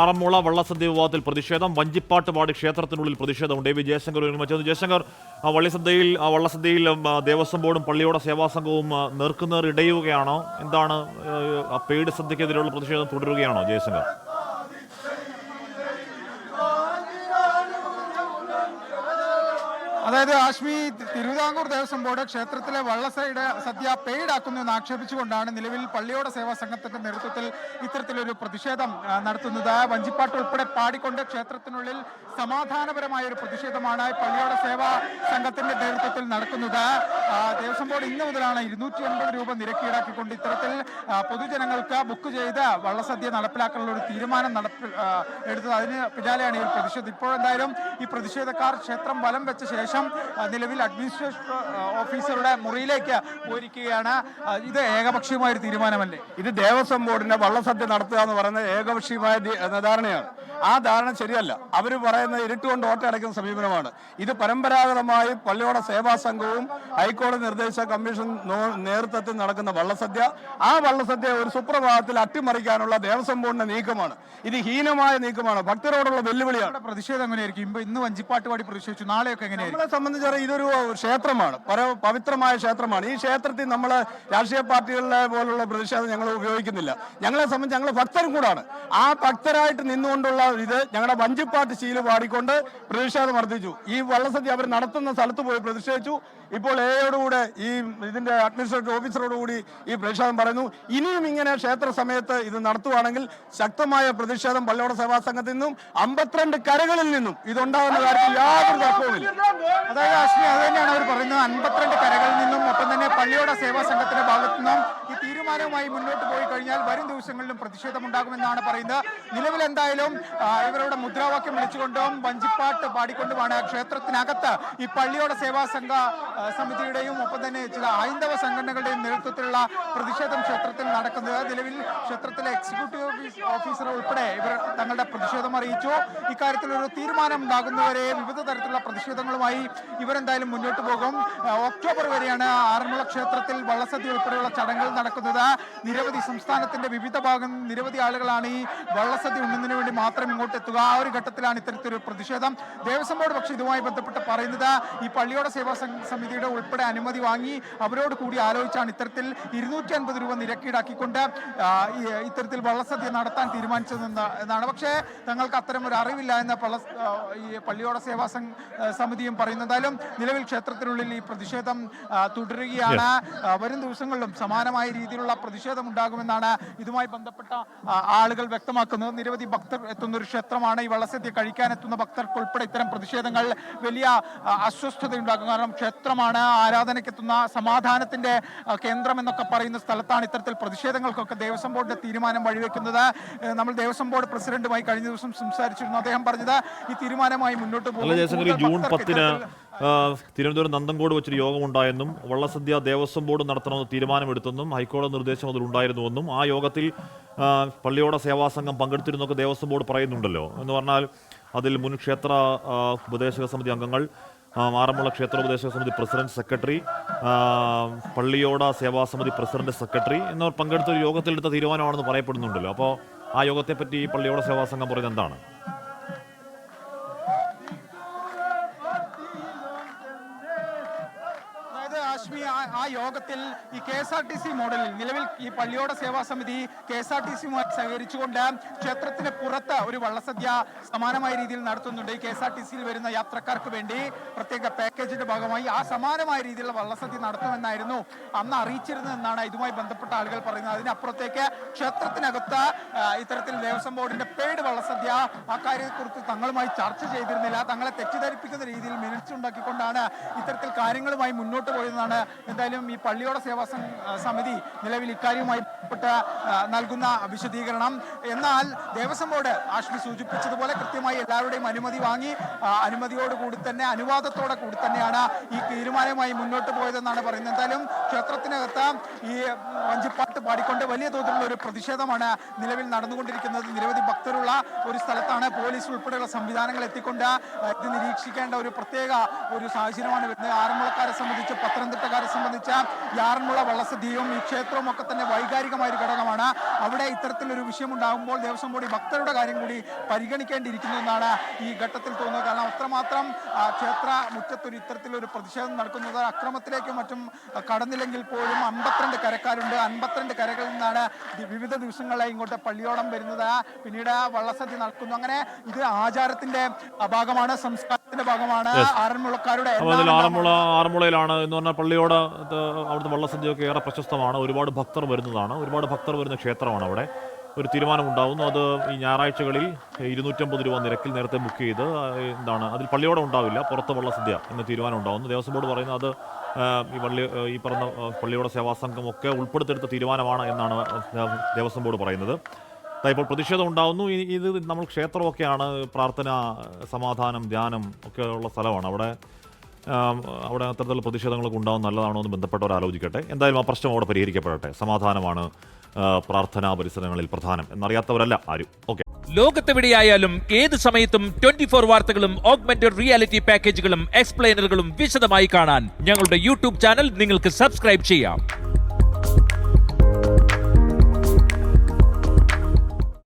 ആറന്മുള വള്ളസദ്യ വിവാദത്തിൽ പ്രതിഷേധം. വഞ്ചിപ്പാട്ട് പാടി ക്ഷേത്രത്തിനുള്ളിൽ പ്രതിഷേധമുണ്ട്. വി ജയശങ്കർ ഒരുമിച്ചു ജയശങ്കർ വള്ളിസദ്യയിൽ വള്ളസദ്യയിൽ ദേവസ്വം ബോർഡും പള്ളിയോടെ സേവാസംഘവും നേർക്കുനേർ ഇടയുകയാണോ? എന്താണ് ആ പെയ്ഡ് സദ്യക്കെതിരെയുള്ള പ്രതിഷേധം തുടരുകയാണോ ജയശങ്കർ? അതായത് ആശ്മി തിരുവിതാംകൂർ ദേവസ്വം ബോർഡ് ക്ഷേത്രത്തിലെ വള്ളസൈഡ് സദ്യ പെയ്ഡ് ആക്കുന്നു എന്ന് ആക്ഷേപിച്ചുകൊണ്ടാണ് നിലവിൽ പള്ളിയോട സേവാ സംഘത്തിന്റെ നേതൃത്വത്തിൽ ഇത്തരത്തിലൊരു പ്രതിഷേധം നടത്തുന്നത്. വഞ്ചിപ്പാട്ട് ഉൾപ്പെടെ പാടിക്കൊണ്ട് ക്ഷേത്രത്തിനുള്ളിൽ സമാധാനപരമായ ഒരു പ്രതിഷേധമാണ് പള്ളിയോട സേവാ സംഘത്തിന്റെ നേതൃത്വത്തിൽ നടക്കുന്നത്. ദേവസ്വം ബോർഡ് ഇന്ന് മുതലാണ് ഇരുന്നൂറ്റി എൺപത് രൂപ നിരക്ക് ഈടാക്കിക്കൊണ്ട് ഇത്തരത്തിൽ പൊതുജനങ്ങൾക്ക് ബുക്ക് ചെയ്ത് വള്ളസദ്യ നടപ്പിലാക്കാനുള്ള ഒരു തീരുമാനം നടപ്പ് എടുത്തത്. അതിന് പിന്നാലെയാണ് ഈ പ്രതിഷേധം. ഇപ്പോഴെന്തായാലും ഈ പ്രതിഷേധക്കാർ ക്ഷേത്രം വലം വെച്ച ശേഷം നിലവിൽ അഡ്മിനിസ്ട്രേഷൻ ഓഫീസറുടെ മുറിയിലേക്ക് പോയിരിക്കുകയാണ്. ഇത് ഏകപക്ഷീയമായ ഒരു തീരുമാനമല്ലേ? ഇത് ദേവസ്വം ബോർഡിന്റെ വള്ളസദ്യ നടത്തുക എന്ന് പറയുന്നത് ഏകപക്ഷീയമായ ധാരണയാണ്. ആ ധാരണ ശരിയല്ല. അവർ പറയുന്നത് ഇരുട്ടുകൊണ്ട് അടയ്ക്കുന്ന സമീപനമാണ്. ഇത് പരമ്പരാഗതമായി പള്ളിയോട സേവാ സംഘവും ഹൈക്കോടതി നിർദ്ദേശ കമ്മീഷൻ നേതൃത്വത്തിൽ നടക്കുന്ന വള്ളസദ്യ. ആ വള്ളസദ്യ ഒരു സുപ്രഭാതത്തിൽ അട്ടിമറിക്കാനുള്ള ദേവസ്വം ബോർഡിന്റെ നീക്കമാണ്. ഇത് ഹീനമായ നീക്കമാണ്. ഭക്തരോടുള്ള വെല്ലുവിളിയാണ്. പ്രതിഷേധം എങ്ങനെയായിരിക്കും? ഇപ്പൊ ഇന്ന് വഞ്ചിപ്പാട്ട് പാടി പ്രതിഷേധിച്ചു. നാളെയൊക്കെ എങ്ങനെയാണ് നമ്മളെ സംബന്ധിച്ചിടത്തോളം ഇതൊരു ക്ഷേത്രമാണ്. പവിത്രമായ ക്ഷേത്രമാണ്. ഈ ക്ഷേത്രത്തിൽ നമ്മൾ രാഷ്ട്രീയ പാർട്ടികളിലെ പോലുള്ള പ്രതിഷേധം ഞങ്ങൾ ഉപയോഗിക്കുന്നില്ല. ഞങ്ങളെ സംബന്ധിച്ച് ഞങ്ങൾ ഭക്തരും കൂടാണ്. ആ ഭക്തരായിട്ട് നിന്നുകൊണ്ടുള്ള ഇത് ഞങ്ങളുടെ വഞ്ചിപ്പാട്ട് ശീല പാടിക്കൊണ്ട് പ്രതിഷേധം വർദ്ധിച്ചു ഈ വള്ളസദ്യ അവർ നടത്തുന്ന സ്ഥലത്ത് പോയി പ്രതിഷേധിച്ചു. ഇപ്പോൾ എയോടുകൂടെ ഈ ഇതിന്റെ അഡ്മിനിസ്ട്രേറ്റീവ് ഓഫീസറോടുകൂടി ഈ പ്രതിഷേധം പറയുന്നു. ഇനിയും ഇങ്ങനെ ക്ഷേത്ര സമയത്ത് ഇത് നടത്തുവാണെങ്കിൽ ശക്തമായ പ്രതിഷേധം പള്ളിയോട സേവാ സംഘത്തിൽ നിന്നും അമ്പത്തിരണ്ട് കരകളിൽ നിന്നും ഇതുണ്ടാകുന്ന കാര്യത്തിൽ യാതൊരു തർക്കവുമില്ല. അതായത് അശ്മി അത് തന്നെയാണ് അവർ പറയുന്നത്. അൻപത്തിരണ്ട് കരകളിൽ നിന്നും ഒപ്പം തന്നെ പള്ളിയോട സേവാ സംഘത്തിന്റെ ഭാഗത്തു നിന്നും തീരുമാനവുമായി മുന്നോട്ട് പോയി കഴിഞ്ഞാൽ വരും ദിവസങ്ങളിലും പ്രതിഷേധമുണ്ടാകുമെന്നാണ് പറയുന്നത്. നിലവിൽ എന്തായാലും ഇവരുടെ മുദ്രാവാക്യം വിളിച്ചുകൊണ്ടും വഞ്ചിപ്പാട്ട് പാടിക്കൊണ്ടുമാണ് ക്ഷേത്രത്തിനകത്ത് ഈ പള്ളിയോട സേവാ സംഘ സമിതിയുടെയും ഒപ്പം തന്നെ ചില ഹൈന്ദവ സംഘടനകളുടെയും നേതൃത്വത്തിലുള്ള പ്രതിഷേധം ക്ഷേത്രത്തിൽ നടക്കുന്നത്. നിലവിൽ ക്ഷേത്രത്തിലെ എക്സിക്യൂട്ടീവ് ഓഫീസ് ഓഫീസർ ഉൾപ്പെടെ ഇവർ തങ്ങളുടെ പ്രതിഷേധം അറിയിച്ചു. ഇക്കാര്യത്തിൽ ഒരു തീരുമാനം ഉണ്ടാകുന്നവരെ വിവിധ തരത്തിലുള്ള പ്രതിഷേധങ്ങളുമായി ഇവരെന്തായാലും മുന്നോട്ട് പോകും. ഒക്ടോബർ വരെയാണ് ആറന്മുള ക്ഷേത്രത്തിൽ വള്ളസദ്യ ഉൾപ്പെടെയുള്ള ചടങ്ങുകൾ നടക്കുന്നത്. നിരവധി സംസ്ഥാനത്തിന്റെ വിവിധ ഭാഗം നിരവധി ആളുകളാണ് ഈ വള്ളസദ്യ ഉണ്ണുന്നതിന് വേണ്ടി മാത്രം ഇങ്ങോട്ട് എത്തുക. ആ ഒരു ഘട്ടത്തിലാണ് ഇത്തരത്തിലൊരു പ്രതിഷേധം. ദേവസ്വം ബോർഡ് പക്ഷേ ഇതുമായി ബന്ധപ്പെട്ട് പറയുന്നത് ഈ പള്ളിയോട സേവാ സമിതിയുടെ ഉൾപ്പെടെ അനുമതി വാങ്ങി അവരോട് കൂടി ആലോചിച്ചാണ് ഇത്തരത്തിൽ ഇരുന്നൂറ്റി അൻപത് രൂപ നിരക്കീടാക്കിക്കൊണ്ട് ഇത്തരത്തിൽ വള്ളസദ്യ നടത്താൻ തീരുമാനിച്ചതെന്ന് എന്നാണ്. പക്ഷേ തങ്ങൾക്ക് അത്തരം ഒരു അറിവില്ല എന്ന് പള്ള ഈ പള്ളിയോട സേവാ സമിതിയും പറയുന്നത് എന്തായാലും നിലവിൽ ക്ഷേത്രത്തിനുള്ളിൽ ഈ പ്രതിഷേധം തുടരുകയാണ്. വരും ദിവസങ്ങളിലും സമാനമായ രീതിയിലുള്ള പ്രതിഷേധം ഉണ്ടാകുമെന്നാണ് ഇതുമായി ബന്ധപ്പെട്ട ആളുകൾ വ്യക്തമാക്കുന്നത്. നിരവധി ഭക്തർ എത്തുന്ന ഒരു ക്ഷേത്രമാണ് ഈ വള്ളസദ്യ കഴിക്കാൻ എത്തുന്ന ഭക്തർക്ക് ഉൾപ്പെടെ ഇത്തരം പ്രതിഷേധങ്ങൾ വലിയ അസ്വസ്ഥത ഉണ്ടാക്കും കാരണം ക്ഷേത്രമാണ് ആരാധനയ്ക്കെത്തുന്ന സമാധാനത്തിന്റെ കേന്ദ്രം എന്നൊക്കെ പറയുന്ന സ്ഥലത്താണ് ഇത്തരത്തിൽ പ്രതിഷേധങ്ങൾക്കൊക്കെ ദേവസ്വം ബോർഡിന്റെ തീരുമാനം വഴിവെക്കുന്നത്. നമ്മൾ ദേവസ്വം ബോർഡ് പ്രസിഡന്റുമായി കഴിഞ്ഞ ദിവസം സംസാരിച്ചിരുന്നു. അദ്ദേഹം പറഞ്ഞത് ഈ തീരുമാനമായി മുന്നോട്ട് പോകും. ജൂൺ പത്തിന് തിരുവനന്തപുരം നന്ദംകോട് വെച്ചൊരു യോഗമുണ്ടായെന്നും വള്ളസദ്യ ദേവസ്വം ബോർഡ് നടത്തണമെന്ന് തീരുമാനമെടുത്തെന്നും ഹൈക്കോടതി നിർദ്ദേശം അതിലുണ്ടായിരുന്നുവെന്നും ആ യോഗത്തിൽ പള്ളിയോട സേവാ സംഘം പങ്കെടുത്തിരുന്നൊക്കെ ദേവസ്വം ബോർഡ് പറയുന്നുണ്ടല്ലോ. എന്ന് പറഞ്ഞാൽ അതിൽ മുൻ ക്ഷേത്ര ഉപദേശക സമിതി അംഗങ്ങൾ ആറന്മുള ക്ഷേത്ര ഉപദേശക സമിതി പ്രസിഡന്റ് സെക്രട്ടറി പള്ളിയോട സേവാ സമിതി പ്രസിഡന്റ് സെക്രട്ടറി എന്നിവർ പങ്കെടുത്ത യോഗത്തിലെടുത്ത തീരുമാനമാണെന്ന് പറയപ്പെടുന്നുണ്ടല്ലോ. അപ്പോൾ ആ യോഗത്തെപ്പറ്റി പള്ളിയോട സേവാ സംഘം പറയുന്നത് എന്താണ്? യോഗത്തിൽ ഈ K S R T C മോഡലിൽ നിലവിൽ ഈ Palliyoda Seva Samithi K S R T സിയുമായി സഹകരിച്ചുകൊണ്ട് ക്ഷേത്രത്തിന് പുറത്ത് ഒരു വള്ളസദ്യ സമാനമായ രീതിയിൽ നടത്തുന്നുണ്ട്. ഈ കെ എസ് ആർ ടി സിയിൽ വരുന്ന യാത്രക്കാർക്ക് വേണ്ടി പ്രത്യേക പാക്കേജിന്റെ ഭാഗമായി ആ സമാനമായ രീതിയിലുള്ള വള്ളസദ്യ നടത്തുമെന്നായിരുന്നു അന്ന് അറിയിച്ചിരുന്നതെന്നാണ് ഇതുമായി ബന്ധപ്പെട്ട ആളുകൾ പറയുന്നത്. അതിനപ്പുറത്തേക്ക് ക്ഷേത്രത്തിനകത്ത് ഇത്തരത്തിൽ ദേവസ്വം ബോർഡിന്റെ പേഡ് വള്ളസദ്യ ആ കാര്യത്തെക്കുറിച്ച് തങ്ങളുമായി ചർച്ച ചെയ്തിരുന്നില്ല. തങ്ങളെ തെറ്റിദ്ധരിപ്പിക്കുന്ന രീതിയിൽ മിനിറ്റ്സ് ഉണ്ടാക്കിക്കൊണ്ടാണ് ഇത്തരത്തിൽ കാര്യങ്ങളുമായി മുന്നോട്ട് പോയതെന്നാണ് എന്തായാലും ഈ പള്ളിയോട സേവാ സമിതി നിലവിൽ ഇക്കാര്യവുമായി ബന്ധപ്പെട്ട് നൽകുന്ന വിശദീകരണം. എന്നാൽ ദേവസ്വം ബോർഡ് ആഷ്മി സൂചിപ്പിച്ചതുപോലെ കൃത്യമായി എല്ലാവരുടെയും അനുമതി വാങ്ങി അനുമതിയോട് അനുമതിയോടുകൂടി തന്നെ അനുവാദത്തോടെ കൂടി തന്നെയാണ് ഈ തീരുമാനവുമായി മുന്നോട്ട് പോയതെന്നാണ് പറയുന്നത്. എന്തായാലും ക്ഷേത്രത്തിനകത്ത് ഈ വഞ്ചിപ്പാട്ട് പാടിക്കൊണ്ട് വലിയ തോതിലുള്ള ഒരു പ്രതിഷേധമാണ് നിലവിൽ നടന്നുകൊണ്ടിരിക്കുന്നത്. നിരവധി ഭക്തരുള്ള ഒരു സ്ഥലത്താണ് പോലീസ് ഉൾപ്പെടെയുള്ള സംവിധാനങ്ങൾ എത്തിക്കൊണ്ട് ഇത് നിരീക്ഷിക്കേണ്ട ഒരു പ്രത്യേക ഒരു സാഹചര്യമാണ് വരുന്നത്. ആറന്മുളക്കാരെ സംബന്ധിച്ച് പത്തനംതിട്ടക്കാരെ സംബന്ധിച്ച് യാറന്മുള വള്ളസദ്യയും ഈ ക്ഷേത്രവും ഒക്കെ തന്നെ വൈകാരികമായ ഒരു ഘടകമാണ്. അവിടെ ഇത്തരത്തിലൊരു വിഷയം ഉണ്ടാകുമ്പോൾ ദേവസ്വം ബോർഡ് ഭക്തരുടെ കാര്യം കൂടി പരിഗണിക്കേണ്ടിയിരിക്കുന്നു എന്നാണ് ഈ ഘട്ടത്തിൽ തോന്നുന്നത്. കാരണം അത്രമാത്രം ക്ഷേത്ര മുറ്റത്തൊരു ഇത്തരത്തിലൊരു പ്രതിഷേധം നടക്കുന്നത് അക്രമത്തിലേക്കും മറ്റും കടന്നില്ലെങ്കിൽ പോലും അമ്പത്തിരണ്ട് കരക്കാരുണ്ട്. അമ്പത്തിരണ്ട് കരകളിൽ നിന്നാണ് വിവിധ ദിവസങ്ങളായി ഇങ്ങോട്ട് പള്ളിയോടം വരുന്നത്. പിന്നീട് വള്ളസദ്യ നടക്കുന്നു. അങ്ങനെ ഇത് ആചാരത്തിന്റെ ഭാഗമാണ് അപ്പോൾ അതിൽ ആറന്മുള ആറന്മുളയിലാണ് എന്ന് പറഞ്ഞാൽ പള്ളിയോട് അവിടുത്തെ വള്ളസദ്യയൊക്കെ ഏറെ പ്രശസ്തമാണ്. ഒരുപാട് ഭക്തർ വരുന്നതാണ്. ഒരുപാട് ഭക്തർ വരുന്ന ക്ഷേത്രമാണ് അവിടെ. ഒരു തീരുമാനമുണ്ടാകുന്നു അത് ഈ ഞായറാഴ്ചകളിൽ ഇരുന്നൂറ്റമ്പത് രൂപ നിരക്കിൽ നേരത്തെ ബുക്ക് ചെയ്ത് എന്താണ് അതിൽ പള്ളിയോടെ ഉണ്ടാവില്ല പുറത്ത് വള്ളസദ്യ എന്ന തീരുമാനം ഉണ്ടാകുന്നു ദേവസ്വം ബോർഡ് പറയുന്നത് അത് ഈ പള്ളി ഈ പറഞ്ഞ പള്ളിയോടെ സേവാസംഘം ഒക്കെ ഉൾപ്പെടുത്തിയെടുത്ത തീരുമാനമാണ് എന്നാണ് ദേവസ്വം ബോർഡ് പറയുന്നത്. ഇപ്പോൾ പ്രതിഷേധം ഉണ്ടാവുന്നു. ഇത് നമ്മൾ ക്ഷേത്രമൊക്കെയാണ് പ്രാർത്ഥന സമാധാനം ധ്യാനം ഒക്കെ ഉള്ള സ്ഥലമാണ്. അവിടെ അവിടെ അത്തരത്തിലുള്ള പ്രതിഷേധങ്ങളൊക്കെ ഉണ്ടാവും. നല്ലതാണോ എന്ന് ബന്ധപ്പെട്ടവർ ആലോചിക്കട്ടെ. എന്തായാലും ആ പ്രശ്നം അവിടെ പരിഹരിക്കപ്പെടട്ടെ. സമാധാനമാണ് പ്രാർത്ഥനാ പരിസരങ്ങളിൽ പ്രധാനം എന്നറിയാത്തവരല്ല ആരും. ഓക്കെ. ലോകത്തെവിടെയായാലും ഏത് സമയത്തും ട്വന്റി ഫോർ വാർത്തകളും ഓഗ്മെന്റഡ് റിയാലിറ്റി പാക്കേജുകളും എക്സ്പ്ലെയിനറുകളും വിശദമായി കാണാൻ ഞങ്ങളുടെ യൂട്യൂബ് ചാനൽ നിങ്ങൾക്ക് സബ്സ്ക്രൈബ് ചെയ്യാം.